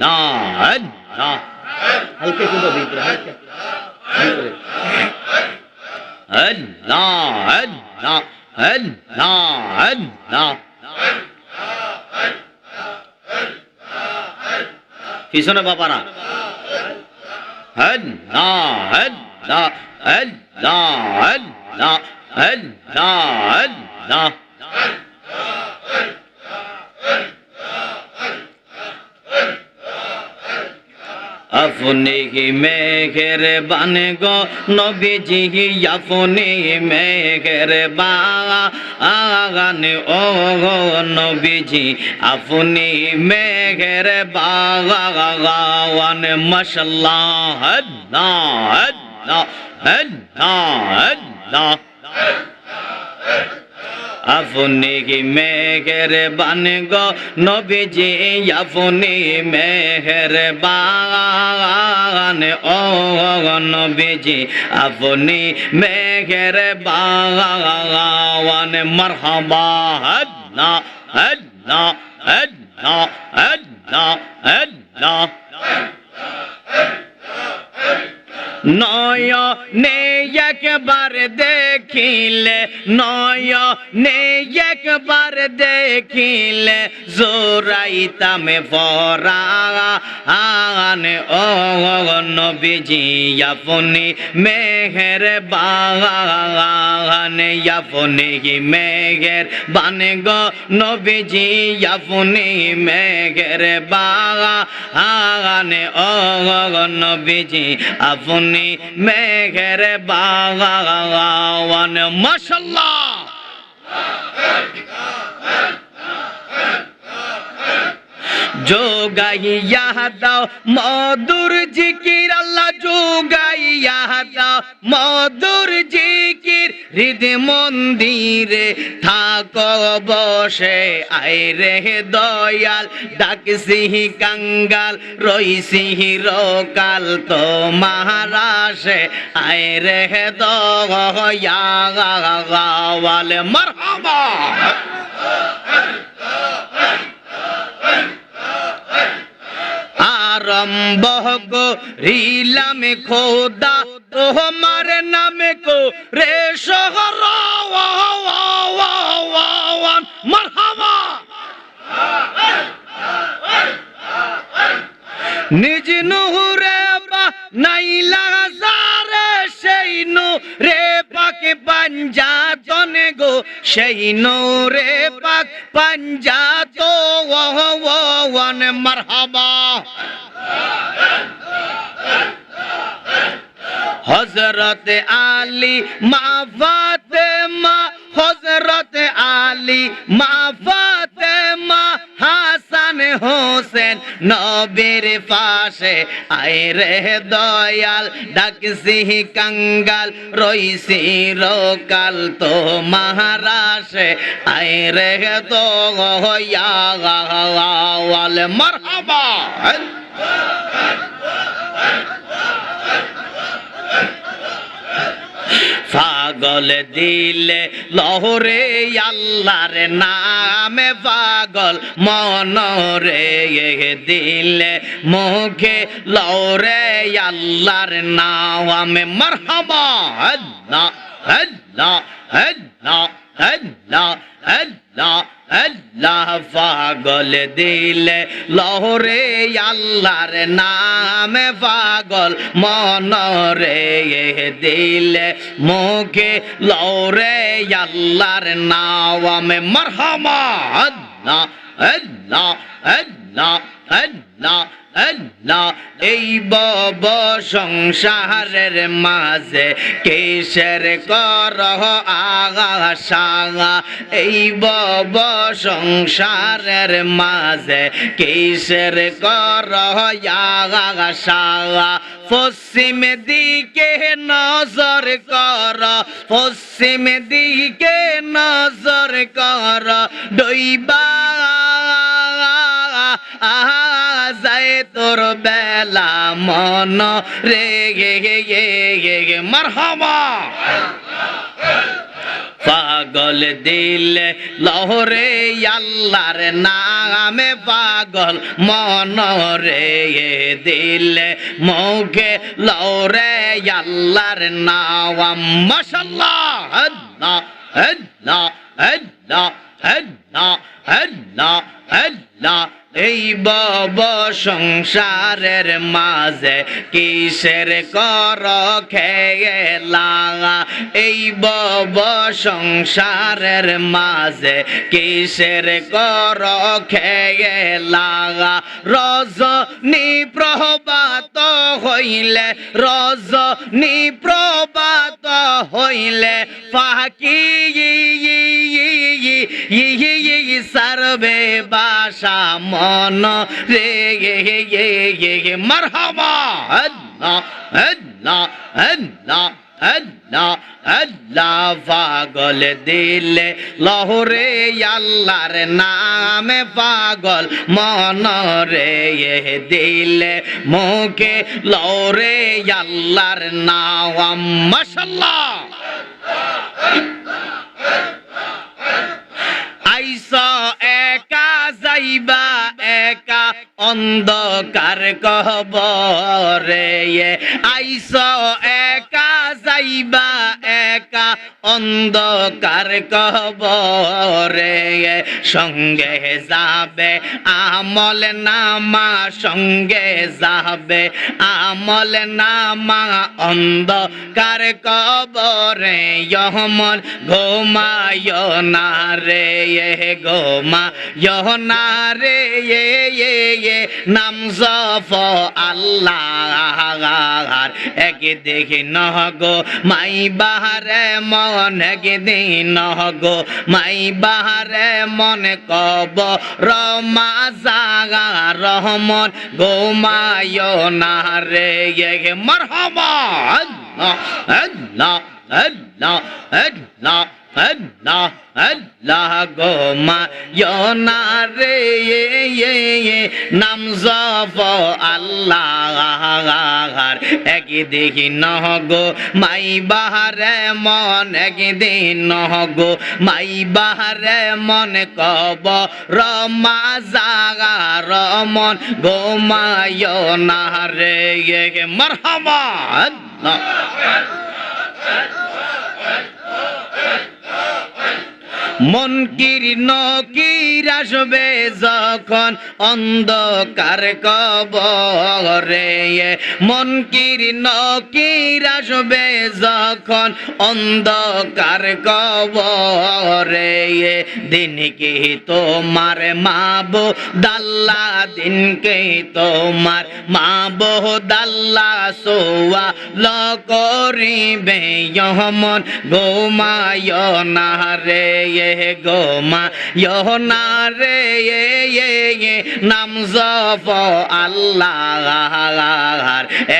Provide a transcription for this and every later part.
আল্লাহ হালকা কিন্তু ভিতরে হালকা। ভিতরে আল্লাহ আল্লাহ আল্লাহ আল্লাহ পিছনে বাবারা? আল্লাহ আল্লাহ আল্লাহ আল্লাহ আল্লাহ আল্লাহ আপনি কি মেঘের বানে গো নবীজি আপনি মেঘের বাগানে ও গো নবীজি আপনি মেঘের বাগান মশাল্লাহ আল্লাহ আল্লাহ আল্লাহ আল্লাহ আপনি মেঘের বান গো নবীজি আপনি মেঘের বাগান ও নবীজি আপনি মেঘের বাগান মারহাবা আল্লাহ আল্লাহ আল্লাহ আল্লাহ আল্লাহ নয় নে একবার দেখিলে নয় নে একবার দেখিলে জোরাইতামে ফরা আন ও নবীজি আপনি মেঘের বাগান আপনি মেঘের বানে গো নবীজি আপনি মেঘের বাগান ও নবীজি আপনি মেঘের বাগান মাশাল্লাহ। যোগাইয়া দাও, মধুর জিকির, আল্লাহ যোগাইয়া দাও। মধুর জিকির হৃদ মন্দিরে থাক বসে। আয় রে দয়াল ডাকসিহি কাঙ্গাল রইসিহি রকাল তো মহারাশে আয় রে দয়াল, মারহাবা। আরম্ভ করিলাম খোদা তোমার নামে কো রে শহর মারহাবা নিজ নুহুরে বা নাইলা হাজারে সেই নু রে পাকে পাঞ্জাতনে গো সেই নু রে পাক পাঞ্জাত ওয়ান মারহাবা হজরত আলী মা ফাতেমা হজরত আলী মা ফাতেমা হাসান হোসেন নবীর পাশে। আয় রে দয়াল ডাকসি কাঙ্গাল রইসি রোকাল তো মহারাশে আয় রে তো ওয়াল মারহাবা। পাগল দিলে লহরে আল্লাহর নামে পাগল, মনরে দিলে মুখে লহরে আল্লাহর নামে মারহাবা আল্লাহ আল্লাহ আল্লাহ আল্লাহ আল্লাহ আল্লাহ পাগল দিলে, লহরে আল্লাহর নামে পাগল মনরে দিলে, মুখে লহরে আল্লাহর নামে মারহামা, আল্লাহ আল্লাহ আল্লাহ আল্লাহ। এই বব সংসারের মাঝে কেশের করহ সাগা এই বব সংসারের মাঝে কেশের করহ সাগা পশ্চিম দিকে নজর কর, পশ্চিম দিকে নজর কর ডইবা তোর বেলা মন রে গে গে গে গে গে। মারহাবা। পাগল দিলে লহরে আল্লাহর নামে পাগল। মনরে দিলে মৌকে লহরে আল্লাহর নাম। মাশাল্লাহ। আল্লাহ আল্লাহ আল্লাহ। আল্লাহ আল্লাহ আল্লাহ এই বব সংসারের মাঝে কিসের কর খেলা এই বব সংসারের মাঝে কিসের কর খেলা রজনী প্রভাত হইলে, রজনী প্রভাত হইলে, ফাঁকি সারবে বাসা মন রে মারহাবা আল্লাহ আল্লাহ আল্লাহ আল্লাহ আল্লাহ পাগল দিলে লহরে আল্লাহর নামে পাগল মন রে দিলে মুখে লহরে আল্লাহর নাম মাশাল্লাহ অন্ধকার কবরে আইস একা যাইবা। একা অন্ধকার কবরে সঙ্গে যাবে, আমল নামা সঙ্গে যাবে, আমল নামা অন্ধকার কবরে যহমন ঘুমায় না রে গোমা না রে নাম জফ আল্লাহ এক দেখি নহগো মাই বাহারে মন এক দিন নহগো মাই বাহারে মন কব রমা জাগা রহমন গোমায় না রে মরহমা আল্লাহ আল্লাহ আল্লাহ আল্লাহ। আল্লাহ আল্লাহ গো মা না রে নাম জপ আল্লাহ এক দেখি নহ গো মাই বাহারে মন একদিন নহ গো মাই বাহারে মন কব রমা জাগা রমন গো মায় না রে মরহমা আল্লাহ মন কীর্ণ কীর আসবে যখন অন্ধকার কবরে মন কীর আসবে যখন অন্ধকার কবরে দিনকে তোমার মাবো, দাল্লা দিন দিনকে তোমার মাবো, দাল্লা সোয়া ল করিবে যমন গোমায় না রে গোমা না রে নাম জপ আল্লাহ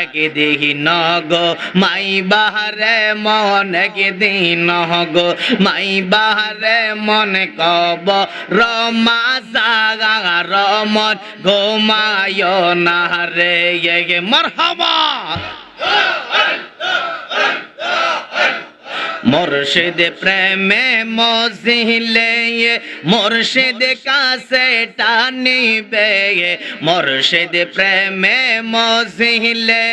এক দেখি নগো, মাই বাহারে মন এক দিন গো মাই বাহারে মন, কব রমা জাগা রমন গোমায় না রে মরহবা। মুর্শিদ প্রেমে মজিলে মুর্শিদ কাছে টানিবে মুর্শিদ প্রেমে মজিলে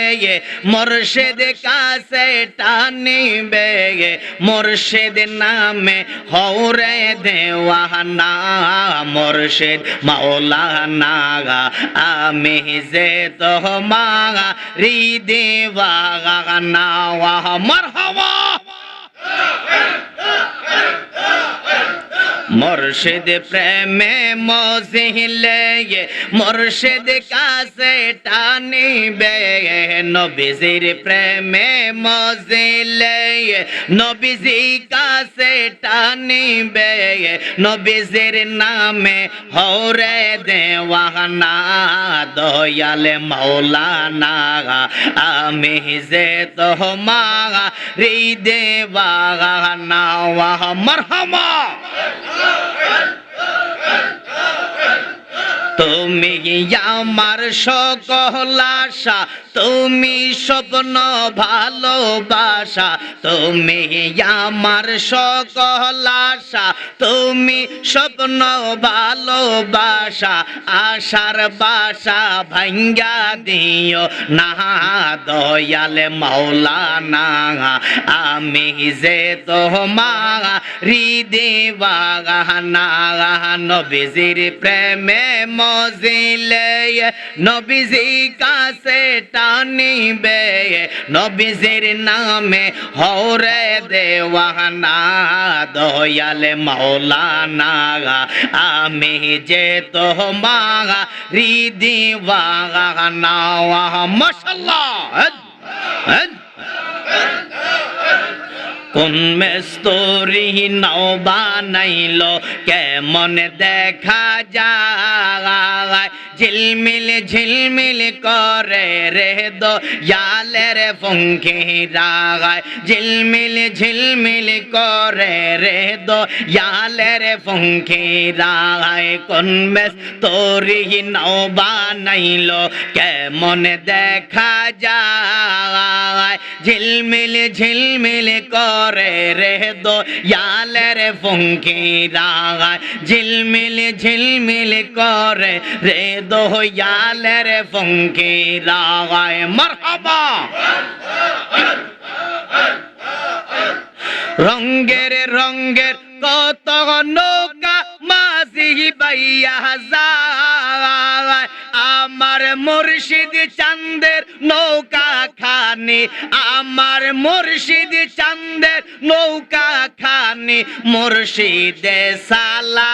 মুর্শিদ কাছে টানিবে মুর্শিদ নামে হৌরে দেওয়ানা, মুর্শিদ মাওলানা, আমি যে তো মাগা রি দেওয়া না মরহবা মুর্শিদ প্রেমে মজিলে মুর্শিদ কাছে টানিবে নবীজির প্রেমে মজিলে নবীজি কাছে টানিবে নবীজির নামে হরে দেওয়ানা দয়ালে মৌলানা আমি যে তো মাগা রে দেওয়ানা মরহমা তুমি আমার সকল আশা, তুমি স্বপ্ন ভালোবাসা, তুমি আমার সকল আশা, তুমি স্বপ্ন ভালোবাসা, আশার বাসা ভাঙ্গা দিও না, দয়াল মাওলানা, আমি যে তোমার হৃদিবাগানা নবীজির প্রেমে মজিলে নবীজি কাছে টানিবে, নবীজির নামে হরে দেওয়ানা, দয়াল মাওলানা, আমি যে তোমার হৃদিবাগানা মশাল্লাহ। কোন মেস্তরি নাও বানাইল, কেমন দেখা যায়? ঝিলমিল ঝিলমিল করে রে দো ইয়ালের ফঙ্কি রাগায়। ঝিলমিল ঝিলমিল করে রে দো ইয়ালের ফঙ্কি রাগায়। কোন মেস্তরি নাও বানাইল কেমন দেখা যায়? ঝিলমিল ঝিলমিল করে রে দো ইয়ালের ফঙ্কি রাগায় ঝিলমিল ঝিলমিল করে রে দো ইয়ালের ফঙ্কি রাগায় মারহাবা! রঙ্গের রঙ্গের কত নৌকা মাঝি বাইয়া যায়। আমার মুর্শিদ চান্দের নৌকা খানি, আমার মুর্শিদ চান্দের নৌকা খানি, মুর্শিদে সালা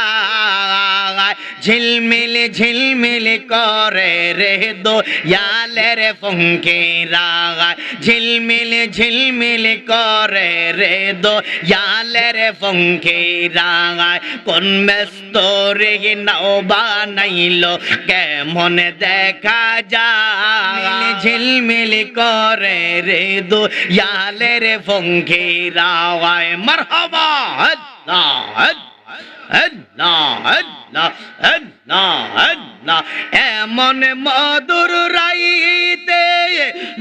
ঝিলমিল ঝিলমিল করে রে দো ইয়ালের ফঙ্কে রাগায় ঝিলমিল ঝিলমিল করে রে দো ইয়ালের ফঙ্কে রাগায় কোন মেস্তরে নাও বানাইল, কেমন দেখা যায়? ঝিলমিল করে রে দো ইয়ালের ফঙ্কে রাগায় মারহাবা আল্লাহ আল্লাহ আল্লাহ আল্লাহ আল্লাহ এমন মধুর রাইতে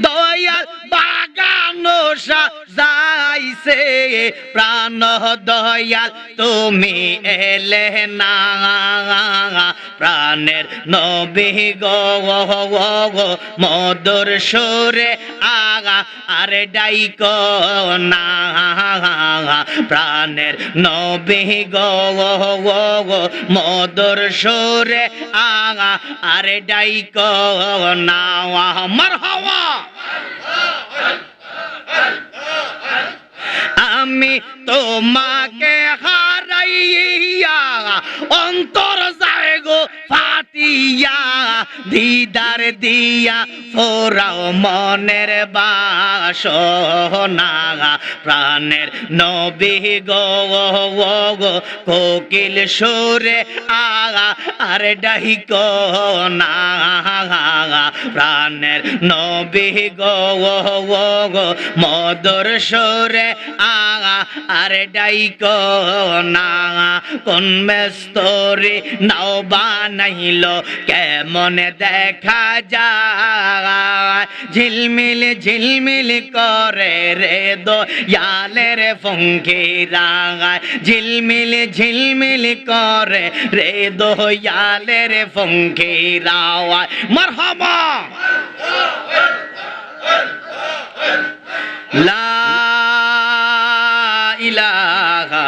দয়াল বাগানো যাইছে প্রাণ দয়াল তুমি এলে না প্রাণের নবী গো গো সুরে আগা, আরে ডাইক না, প্রাণের নবী গো গো সুরে আগা, আরে ডাইক না মার হওয়া আমি তোমাকে হারাইয়া অন্তর যায় গো ফাটিয়া দিদার দিয়া, ফোরাও মনের বাসনা, প্রাণের নবী গো গো কোকিল সুরে আগা, আর ডাহিক না, প্রাণের নবী গো গো মদর সুরে আগা, আর ডাইক না, কোন মেস্তরি নাও বানাইল কেমন দেখা যায়? ঝিলমিল ঝিলমিল করে রে দো ইয়ালের ফঙ্কি রাগায় ঝিলমিল ঝিলমিল করে রে দো ইয়ালের ফঙ্কি মারহাবা! লা ইলাহা